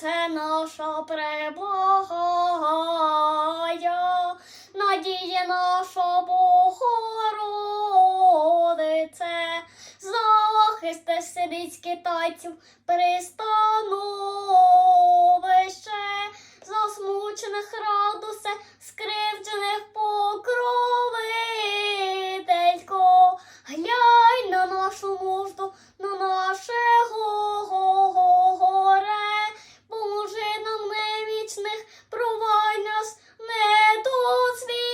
це наша перемога, надія наша Богородице, захисте сердець китайців пристановище, засмучених радусе, скривджених покровителько, глянь на нашу. Ховай нас не дозвіль.